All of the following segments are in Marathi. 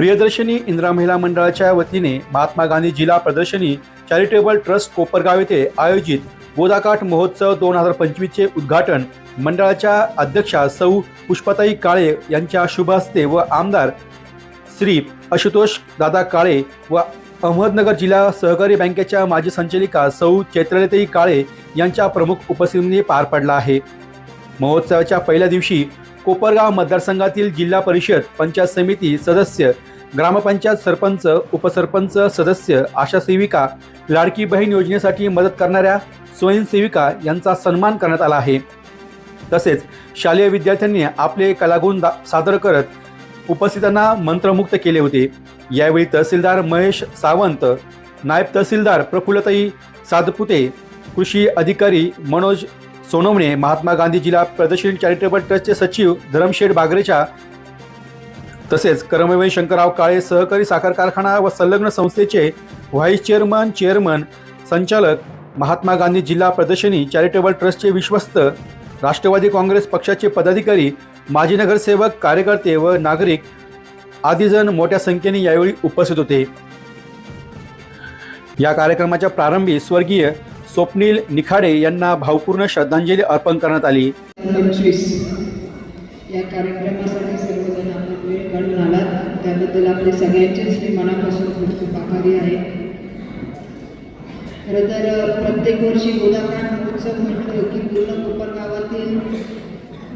प्रियदर्शनी इंदिरा महिला मंडळाच्या वतीने महात्मा गांधी जिल्हा प्रदर्शनी चॅरिटेबल ट्रस्ट कोपरगाव येथे आयोजित गोदाकाठ महोत्सव दोन हजार पंचवीसचे उद्घाटन मंडळाच्या अध्यक्षा सौ पुष्पताई काळे यांच्या शुभ हस्ते व आमदार श्री आशुतोष दादा काळे व अहमदनगर जिल्हा सहकारी बँकेच्या माजी संचालिका सौ चैत्रलताई काळे यांच्या प्रमुख उपस्थितीने पार पडला आहे. महोत्सवाच्या पहिल्या दिवशी कोपरगाव मतदारसंघातील जिल्हा परिषद पंचायत समिती सदस्य ग्रामपंचायत सरपंच उपसरपंच सदस्य आशा सेविका लाडकी बहीण योजनेसाठी मदत करणाऱ्या स्वयंसेविका यांचा सन्मान करण्यात आला आहे. तसेच शालेय विद्यार्थ्यांनी आपले कलागुण दा- सादर करत उपस्थितांना मंत्रमुक्त केले होते. यावेळी तहसीलदार महेश सावंत नायब तहसीलदार प्रफुल्लताई सातपुते कृषी अधिकारी मनोज सोनवणे महात्मा गांधी जिल्हा प्रदर्शन चॅरिटेबल ट्रस्टचे सचिव धरमशेठ बागरेच्या तसेच कर्मवीर शंकरराव काळे सहकारी साखर कारखाना व संलग्न संस्थेचे व्हाईस चेअरमन चेअरमन संचालक महात्मा गांधी जिल्हा प्रदर्शनी चॅरिटेबल ट्रस्टचे विश्वस्त राष्ट्रवादी काँग्रेस पक्षाचे पदाधिकारी माजी नगरसेवक कार्यकर्ते व नागरिक आदीजण मोठ्या संख्येने यावेळी उपस्थित होते. या कार्यक्रमाच्या प्रारंभी स्वर्गीय स्वप्नील निखाडे यांना भावपूर्ण श्रद्धांजली अर्पण करण्यात आली पंचवीस या कार्यक्रमासाठी सर्वजण आपला वेळ काढून आलात त्याबद्दल आपले सगळ्यांचेच मी मनापासून खूप खूप आभारी आहे. खरं तर प्रत्येक वर्षी गोदाकांड महोत्सव म्हटलं की पूर्ण कोपर गावातील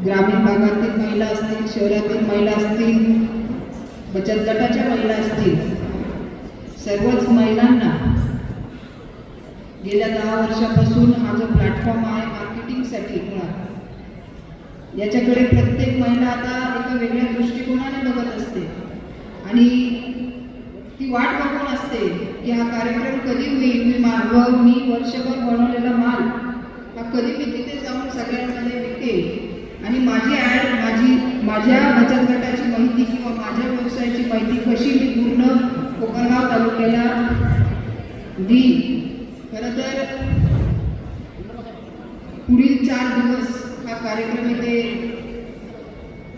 ग्रामीण भागातील महिला असतील शहरातील महिला असतील बचत गटाच्या महिला असतील सर्वच महिलांना गेल्या दहा वर्षापासून हा जो प्लॅटफॉर्म आहे मार्केटिंगसाठी मुळात याच्याकडे प्रत्येक महिला आता एका वेगळ्या दृष्टिकोनाने बघत असते. आणि ती वाट बघून असते की हा कार्यक्रम कधी होईल? मी मागव मी वर्षभर बनवलेला माल हा कधी मी तिथे जाऊन सगळ्यांमध्ये विकेल? आणि माझी ॲड माझी माझ्या बचत गटाची माहिती किंवा माझ्या व्यवसायाची माहिती कशी मी पूर्ण कोकणगाव तालुक्याला दी खरं तर पुढील चार दिवस हा कार्यक्रम इथे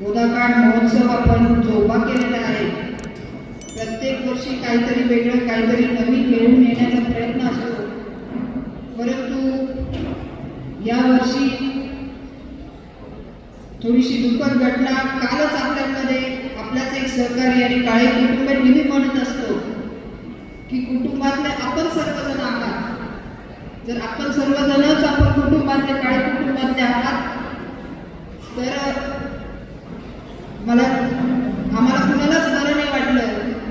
गोदाकाठ महोत्सव आपण जोबा केलेला आहे. प्रत्येक वर्षी काहीतरी वेगळं काहीतरी नवीन घेऊन येण्याचा प्रयत्न असतो. परंतु यावर्षी थोडीशी दुःखद घटना कालच आपल्यामध्ये आपल्याच एक सहकारी आणि काळे कुटुंब नेहमी म्हणत असतो की कुटुंबातले आपण सर्वजण आहात. जर आपण सर्वजणच आपण कुटुंबातले काळे कुटुंबातले आहात तर मला आम्हाला कुणालाच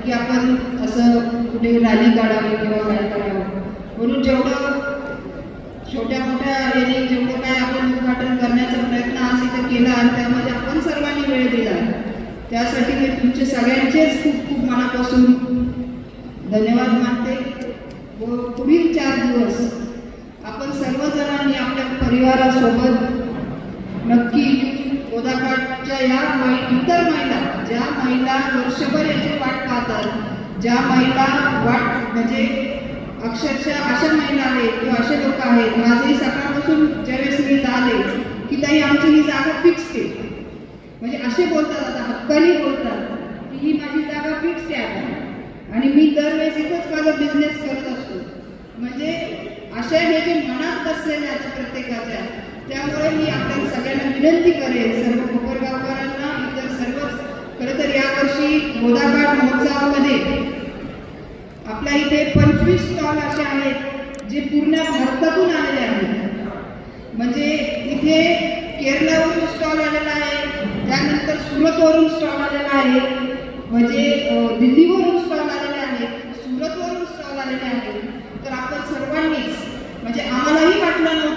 की आपण असं कुठे रॅली काढावी किंवा काय करावं म्हणून जेवढं छोट्या मोठ्या याने जेवढं काय आपण उद्घाटन करण्याचा प्रयत्न आज इथं केला आणि त्यामध्ये आपण सर्वांनी वेळ दिला त्यासाठी मी तुमचे सगळ्यांचेच खूप खूप मनापासून धन्यवाद मानते. व पुढील चार दिवस आपण सर्वजणांनी आपल्या परिवारासोबत नक्की गोदाकाठच्या या महि- इतर महिला ज्या महिला वर्षभर याची वाट पाहतात ज्या महिला वाट म्हणजे अक्षरशः अशा महिला आहेत किंवा असे लोक आहेत माझेही सकाळपासून ज्यावेळेस मी आले की ताई आमची ही जागा फिक्स आहे म्हणजे असे बोलतात आता हक्कानी बोलतात की ही माझी जागा फिक्स आहे आता. आणि मी दरवेळेस एकच माझा बिझनेस करत असतो. म्हणजे अशा हे जे मनात बसलेले आता प्रत्येकाच्या त्यामुळे मी आपल्या सगळ्यांना विनंती करेन सर्व कोपरगावकरांना इतर सर्वच खरं तर यावर्षी गोदाकाठ महोत्सवामध्ये आपल्या इथे पंचवीस स्टॉल असे आहेत जे पूर्ण भारतातून आलेले आहेत. म्हणजे इथे केरळावरून स्टॉल आलेला आहे त्यानंतर सुरतवरून स्टॉल आलेला आहे म्हणजे दिल्लीवरून स्टॉल आलेले आहेत सुरतवरून स्टॉल आलेले आहेत. तर आपण सर्वांनीच म्हणजे आम्हालाही वाटलं नव्हतं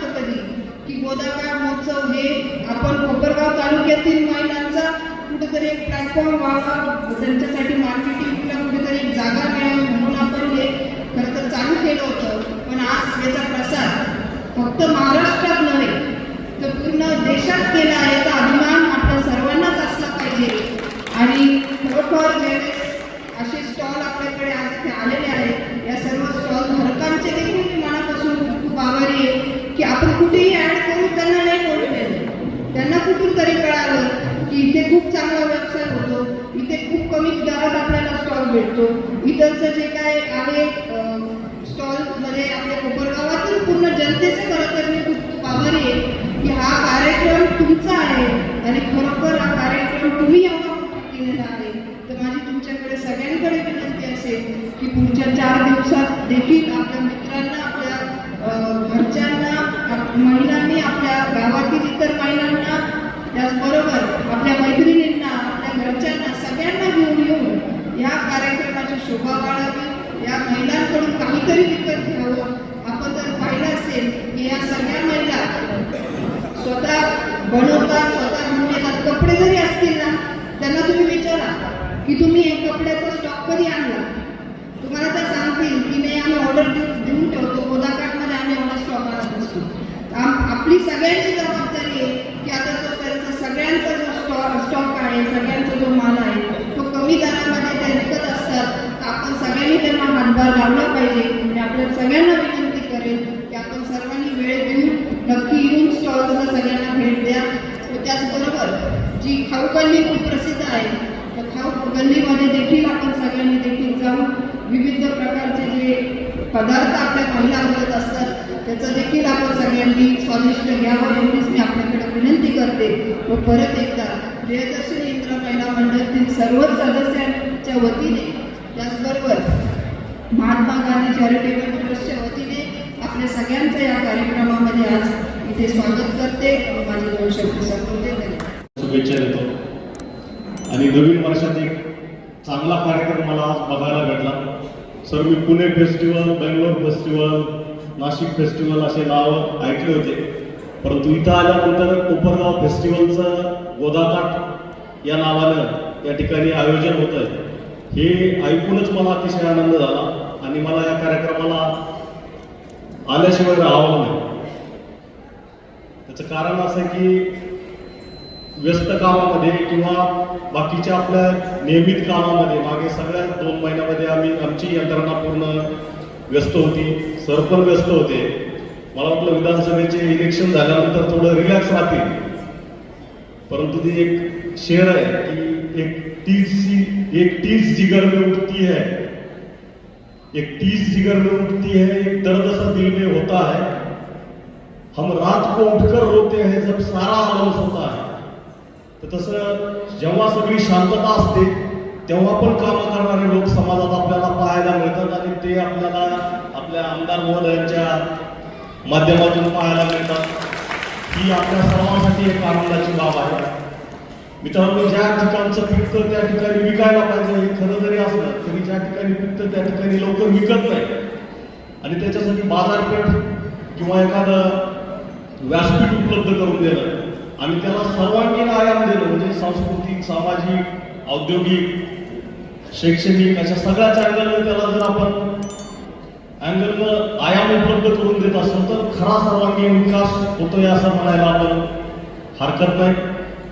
कधी महोत्सव हे आपण कोपरगाव तालुक्यातील महिलांचा कुठेतरी एक प्लॅटफॉर्म व्हावा. त्यांच्यासाठी मार्केटिंगला कुठेतरी एक जागा मिळावी म्हणून आपण हे खरं तर चालू केलं होतं. पण आज याचा प्रसार फक्त महाराष्ट्रात नव्हे तर पूर्ण देशात केला आहे. याचा अभिमान आपल्या सर्वांनाच असला पाहिजे. आणि खरोखर ज्यावेळेस असे स्टॉल आपल्याकडे आज इथे आलेले आहेत. या सर्व स्टॉल धारकांचे देखील मनापासून खूप खूप आभारी आहे की आपण कुठेही ॲड करून त्यांना नाही बोललेलं त्यांना कुठून तरी कळालं की इथे खूप चांगला व्यवसाय होतो इथे खूप कमी दरात आपल्याला स्टॉल भेटतो. इतरचं जे काय आहे स्टॉलमध्ये म्हणजे आपल्या कोपरगावातील पूर्ण जनतेचं खरं तर मी खूप आभारी आहे की हा कार्यक्रम तुमचा आहे आणि खरोखर हा कार्यक्रम तुम्ही एवढा केलेला आहे. तर माझी तुमच्याकडे सगळ्यांकडे विनंती असेल की पुढच्या चार दिवसात देखील आपल्या मित्रांना आपल्या अं, घरच्यांना आप- महिलांनी आपल्या गावातील इतर महिलांना त्याचबरोबर आपल्या मैत्रिणींना आपल्या घरच्यांना सगळ्यांना घेऊन येऊन या कार्यक्रमाची शोभा वाढावी या महिलांकडून काहीतरी विकत घ्यावं. आपण जर पाहिलं असेल की या सगळ्या महिला स्वतः बनवतात स्वतः घेऊन येतात कपडे जरी असतील ना त्यांना तुम्ही विचारा की तुम्ही एक कपड्याचा स्टॉक कधी आणला? तुम्हाला त्या सांगतील की नाही आम्ही ऑर्डर देऊन ठेवतो. गोदाकाठमध्ये आम्ही एवढा स्टॉक आणत असतो आपली सगळ्यांची जबाबदारी आहे की आता तो त्यांचा सगळ्यांचा जो स्टॉक स्टॉक आहे सगळ्यांचा जो माल आहे तो कमी दरामध्ये सगळ्यांनी त्यांना हातभार लावला पाहिजे. आणि आपल्या सगळ्यांना विनंती करेल की आपण सर्वांनी वेळ देऊन नक्की येऊन स्टॉल्सला सगळ्यांना भेट द्या. व त्याचबरोबर जी खाऊ गल्ली खूप प्रसिद्ध आहे त्या खाऊ गल्लीमध्ये देखील आपण सगळ्यांनी देखील जाऊन विविध प्रकारचे जे पदार्थ आपल्या महिला आवडत असतात त्याचं देखील आपण सगळ्यांनी स्वादिष्ट घ्यावं एवढीच मी आपल्याकडे विनंती करते. व परत एकदा प्रियदर्शन इंद्र महिला मंडळातील सर्वच सदस्यांच्या वतीने त्याचबरोबर महात्मा गांधी चॅरिटेबल ट्रस्टच्या वतीने आपल्या सगळ्यांचं या कार्यक्रमामध्ये आज इथे स्वागत करते. माझे दोन शब्द संपवते. शुभेच्छा देतो. आणि नवीन वर्षात एक चांगला कार्यक्रम मला आज बघायला भेटला. सर मी Pune festival Bangalore festival Nashik festival असे नावं ऐकले होते. परंतु इथं आल्यानंतर कोपरगाव फेस्टिवलचं गोदाकाठ या नावानं या ठिकाणी आयोजन होतं आहे हे ऐकूनच मला अतिशय आनंद झाला आणि मला या कार्यक्रमाला आल्याशिवाय राहावं नाही. त्याचं कारण असं आहे की व्यस्त कामामध्ये किंवा बाकीच्या आपल्या नियमित कामामध्ये मागे सगळ्या दोन महिन्यामध्ये आम्ही आमची यंत्रणा पूर्ण व्यस्त होती सर पण व्यस्त होते. मला वाटलं विधानसभेचे इलेक्शन झाल्यानंतर थोडं रिलॅक्स राहतील. परंतु ती एक शेअर आहे की एक तीस एक तीस जिगर में उठती है। एक तीस जिगर में उठती है एक दर्द सा दिल में होता है। हम रात को उठकर रोते हैं जब सारा आलम सोता है। तर तसं जेव्हा सगळी शांतता असते तेव्हा पण कामं करणारे लोक समाजात आपल्याला पाहायला मिळतात आणि ते आपल्याला आपल्या आमदार महोदयांच्या माध्यमातून पाहायला मिळतात. ही आपल्या सर्वांसाठी एक आनंदाची बाब आहे. मित्रांनो ज्या ठिकाणचं पिकत त्या ठिकाणी विकायला पाहिजे. हे खरं जरी असलं तरी ज्या ठिकाणी पिकतं त्या ठिकाणी लवकर विकत नाही. आणि त्याच्यासाठी बाजारपेठ किंवा एखादं व्यासपीठ उपलब्ध करून देणं. आणि त्याला सर्वांगीण आयाम देणं म्हणजे सांस्कृतिक सामाजिक औद्योगिक शैक्षणिक अशा सगळ्याच अँगलनं त्याला जर आपण अँगलनं आयाम उपलब्ध करून देत असतो तर खरा सर्वांगीण विकास होतोय असं म्हणायला आपण हरकत नाही.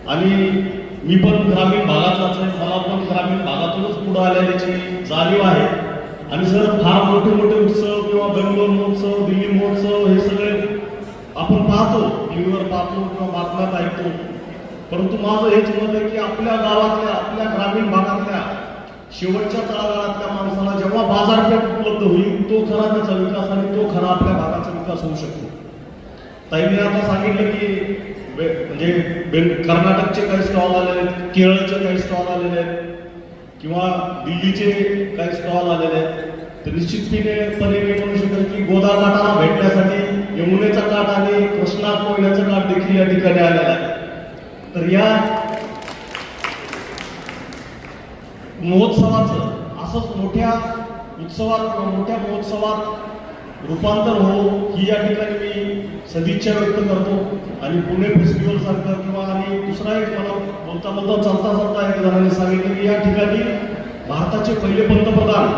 आणि मी पण ग्रामीण भागातलाच आहे मला पण ग्रामीण भागातूनच पुढे आल्याची जाणीव आहे. आणि सर फार मोठे मोठे उत्सव किंवा बेंगलोर महोत्सव दिल्ली महोत्सव हे सगळे आपण पाहतो टीव्हीवर पाहतो किंवा बातम्यात ऐकतो. परंतु माझं हेच मत आहे की आपल्या गावातल्या आपल्या ग्रामीण भागातल्या शेवटच्या तळागाळातल्या माणसाला जेव्हा बाजारपेठ उपलब्ध होईल तो खरा त्याचा विकास आणि तो खरा आपल्या भागाचा विकास होऊ शकतो. ताईंनी आता सांगितलं की बे- म्हणजे कर्नाटकचे काही स्टॉल आलेले आहेत केरळचे काही स्टॉल आलेले आहेत किंवा दिल्लीचे काही स्टॉल आलेले आहेत. तर निश्चितपणे मी म्हणू शकेल की गोदा काठाला भेटण्यासाठी यमुनेचा काठ आणि कृष्णा कोयण्याचा काठ देखील या ठिकाणी आलेला आहे. तर या महोत्सवाचं असंच मोठ्या उत्सवात मोठ्या महोत्सवात रूपांतर हो ही या ठिकाणी मी सदिच्छा व्यक्त करतो. आणि पुणे फेस्टिवल सारखं किंवा आणि दुसरा एक मला बोलता बोलता चालता चालता एक जणांनी सांगितलं की या ठिकाणी भारताचे पहिले पंतप्रधान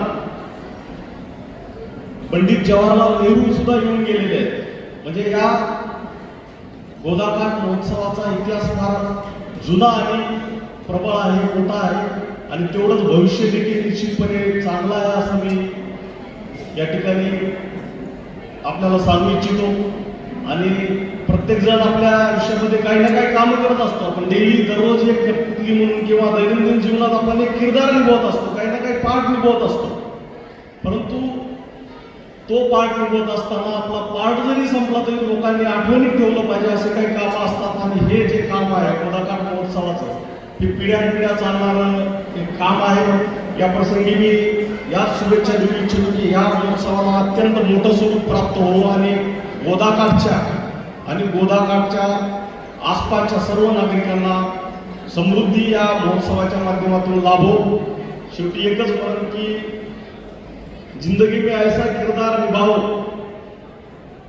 पंडित जवाहरलाल नेहरू सुद्धा येऊन गेलेले आहेत. म्हणजे या गोदाकाठ महोत्सवाचा इतिहास फार जुना आणि प्रबळ आहे मोठा आहे. आणि तेवढंच भविष्य देखील निश्चितपणे चांगला आहे असं मी या ठिकाणी आपल्याला सांगू इच्छितो. आणि प्रत्येकजण आपल्या आयुष्यामध्ये काही ना काही कामं करत असतो. आपण डेली दररोज एक व्यक्ती म्हणून किंवा दैनंदिन जीवनात आपण एक किरदार निभवत असतो. काही ना काही पार्ट निभवत असतो. परंतु तो पार्ट निभवत असताना आपला पार्ट जरी संपला तरी लोकांनी आठवणीत ठेवलं पाहिजे असे काही कामं असतात. आणि हे जे काम आहे कोदाकाठ महोत्सवाचं हे पिढ्यानपिढ्या चालणारं एक काम आहे. या प्रसंगी मी या शुभेच्छा देऊ इच्छितो की या महोत्सवाला अत्यंत मोठं स्वरूप प्राप्त हो आणि गोदाकाठच्या आणि गोदाकाठच्या आसपासच्या सर्व नागरिकांना समृद्धी या महोत्सवाच्या माध्यमातून लाभो. शेवटी एकच म्हणून की जिंदगी में ऐसा किरदार निभाओ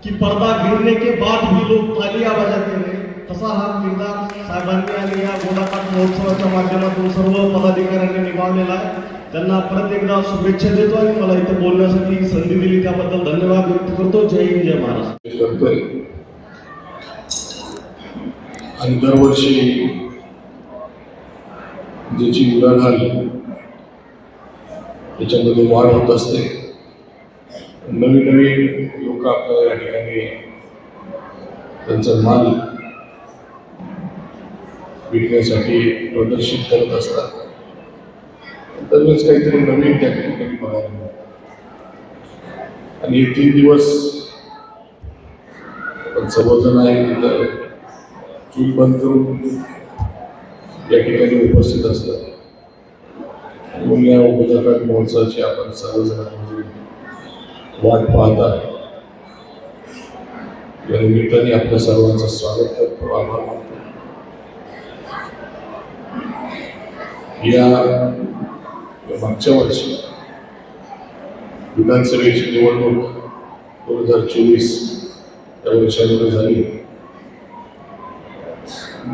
की पर्दा गिरने के बाद भी लोग तालियां बजाते हैं तसा हा किरदार साहेबांनी आणि या गोदाकाठ महोत्सवाच्या माध्यमातून सर्व पदाधिकाऱ्यांनी निभावलेला आहे. त्यांना परत एकदा शुभेच्छा देतो आणि मला इथं बोलण्यासाठी संधी दिली त्याबद्दल धन्यवाद व्यक्त करतो. जय हिंद जय महाराष्ट्र. करतोय. आणि दरवर्षी ज्याची उलाढाल त्याच्यामध्ये वाढ होत असते. नवीन नवीन लोक आपल्या या ठिकाणी त्यांचा माल विकण्यासाठी प्रदर्शित करत असतात. दरवेळेस काहीतरी नवीन त्या ठिकाणी बघायला मिळतं. आणि हे तीन दिवस पण सर्वजण आहे तिथं. चूल बंद करून या ठिकाणी उपस्थित असतात. म्हणून या उपजाकाठ महोत्सवाची आपण सर्वजण वाट पाहता या निमित्ताने आपल्या सर्वांचं स्वागत करतो. आभार मानतो. या मागच्या वर्षी विधानसभेची निवडणूक दोन हजार चोवीस त्या वर्षामध्ये झाली.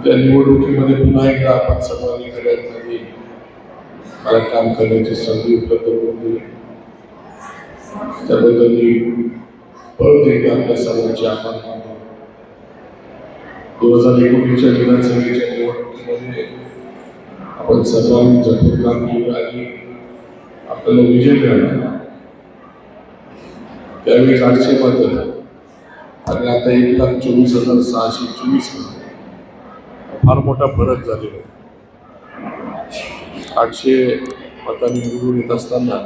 त्या निवडणुकीमध्ये पुन्हा एकदा आपण सर्वांनी खऱ्या अर्थाने मला काम करण्याची संधी उपलब्ध करून दिली. त्याबद्दल मी परत एकदा आपल्या सर्वांचे आभार मानतो. दोन हजार एकोणीसच्या विधानसभेच्या निवडणुकीमध्ये आपण सर्वांनी झटून काम केलं आणि आपल्याला विजय मिळाला. त्यावेळेस आठशे मत आणि आता एक लाख चोवीस हजार सहाशे चोवीस फार मोठा फरक झालेला आहे. आठशे मतांनी निवडून येत असताना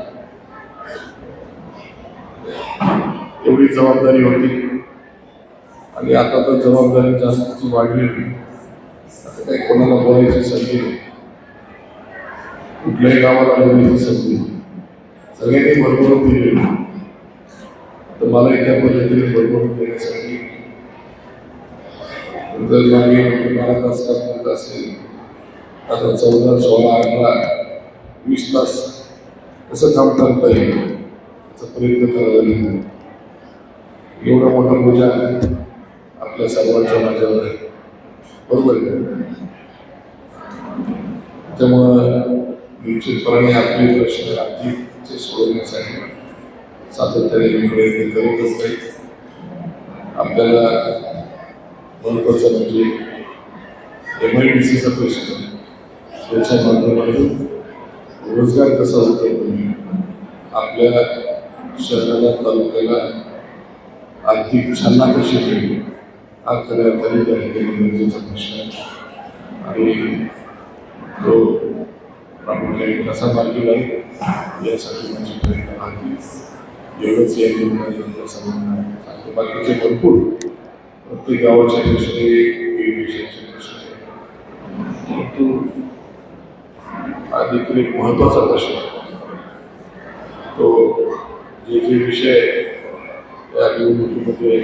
एवढी जबाबदारी होती. आणि आता तर जबाबदारी जास्तची वाढलेली काही कोणाला बोलायची संधी नाही. कुठल्याही गावाला बोलायची संधी नाही. सगळ्यांनी भरभरून दिलेली. तर मला त्या पद्धतीने भरभरून देण्यासाठी जर मागे बारा तास काम करत असेल आता चौदा सोळा अठरा वीस तास कसं काम करता येईल याचा प्रयत्न करावा लागेल. एवढा मोठा बोजा आपल्या सर्वांच्या माझ्यावर आहे. बरोबर आहे त्यामुळं निश्चितपणे आपले प्रश्न आधीचे सोडवण्यासाठी सातत्याने मी प्रयत्न करतच नाही. आपल्याला महत्वाचं म्हणजे एम आय डी सीचा प्रश्न त्याच्या माध्यमातून रोजगार कसा होतो? होईल आपल्या शहराला तालुक्याला आर्थिक चालना कशी होईल हा खऱ्या अर्थाने त्या ठिकाणी गरजेचा प्रश्न आहे. आणि तो प्रामुख्याने कसा मार्गी लागेल यासाठी माझी प्रयत्न राहतील. एवढंच या निमित्ताने सर्वांना सांगतो बाकीचे भरपूर प्रत्येक गावाचे प्रश्न इरिगेशनचे प्रश्न आहे परंतु हा देखील एक महत्त्वाचा प्रश्न तो जे जे विषय या निवडणुकीमध्ये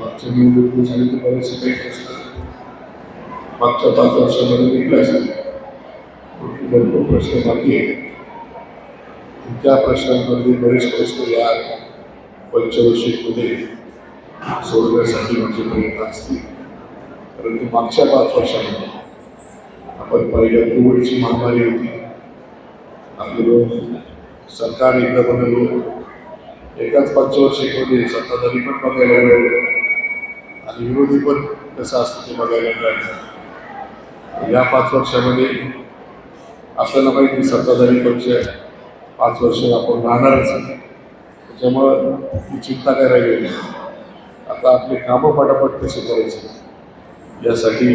मागच्या निवडणुकीत झाले ते बरेचसे काही प्रश्न मागच्या पाच वर्षामध्ये निघले असतील भरपूर प्रश्न बाकी आहेत त्या प्रश्नांमध्ये बरेच प्रश्न या पंचवर्षीमध्ये सोडवण्यासाठी माझे प्रयत्न असतील. परंतु मागच्या पाच वर्षामध्ये आपण पहिल्या कोविडची महामारी होती. आपलं सरकार एकदा बदललो. एकाच पंचवर्षीमध्ये सत्ताधारी पण बघायला मिळालं. आणि विरोधी पण कसं असतं ते बघायला मिळालं. या पाच वर्षामध्ये आपल्याला माहिती सत्ताधारी पक्ष पाच वर्ष आपण राहणारच त्याच्यामुळं ती चिंता काय राहिलेली नाही. आता आपली कामं पटापट कसे करायचे? यासाठी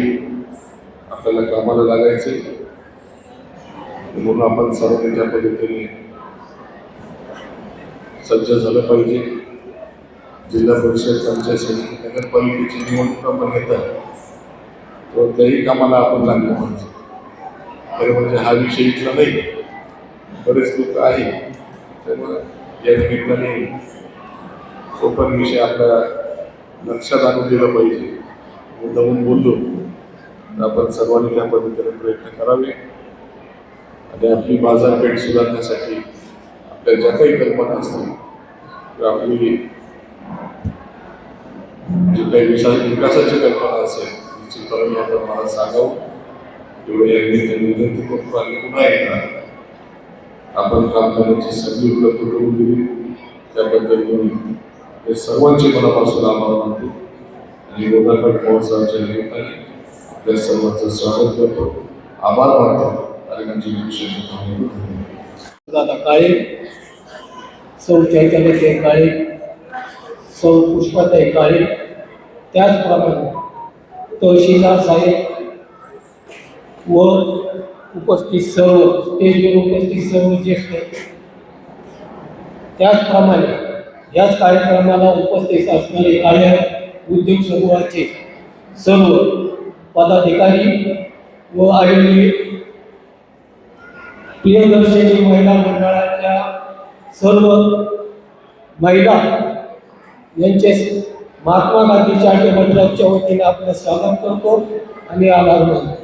आपल्याला कामाला लागायचे म्हणून आपण सर्व त्या पद्धतीने सज्ज झालं पाहिजे. जिल्हा परिषद पंचायत समिती नगरपालिकेची निवडणूक आपण घेतात तर त्याही कामाला आपण लागलं पाहिजे. खरं म्हणजे हा विषय इथला नाही. बरेच लोक आहे. त्यामुळं या निमित्ताने तो पण विषय आपल्या लक्षात आणून दिला पाहिजे. मुद्दामून बोललो. तर आपण सर्वांनी त्या पद्धतीने प्रयत्न करावे. आणि आपली बाजारपेठ सुधारण्यासाठी आपल्या ज्या काही कल्पना असतील किंवा आपली जी काही विशा विकासाची कल्पना असेल निश्चितपणे आपण मला सांगावं. एवढं या निमित्ताने विनंती करतो आणि पुन्हा एकदा आपण काम करण्याची संधी उपलब्ध करून दिली. त्याबद्दल मी हे सर्वांचे मनापासून आभार मानतो. आणि गोदाकाठ पवारसाहेबांच्या निमित्ताने आपल्या सर्वांचं स्वागत करतो. आभार मानतो. आणि म्हणजे विषय धन्यवाद. दादा काळे सौ चैतन्य काळे सौ पुष्पाताई काळे त्याचप्रमाणे तहसीलदार साहेब व उपस्थित सर्व स्टेजवर उपस्थित सर्व ज्येष्ठ त्याचप्रमाणे याच कार्यक्रमाला उपस्थित असणारे कार्य उद्योग समूहाचे सर्व पदाधिकारी व आलेले प्रियदर्शनी महिला मंडळाच्या सर्व महिला यांचे महात्मा गांधी चॅरिटेबल मंडळाच्या वतीने आपलं स्वागत करतो आणि आभार मानतो.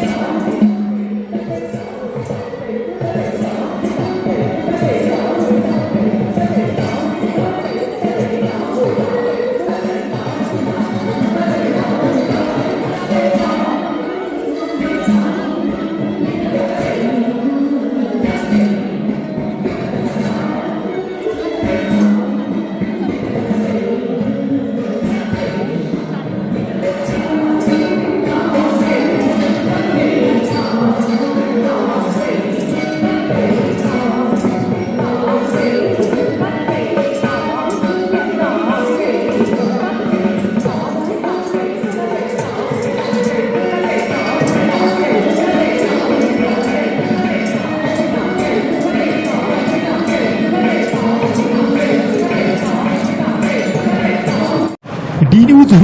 D news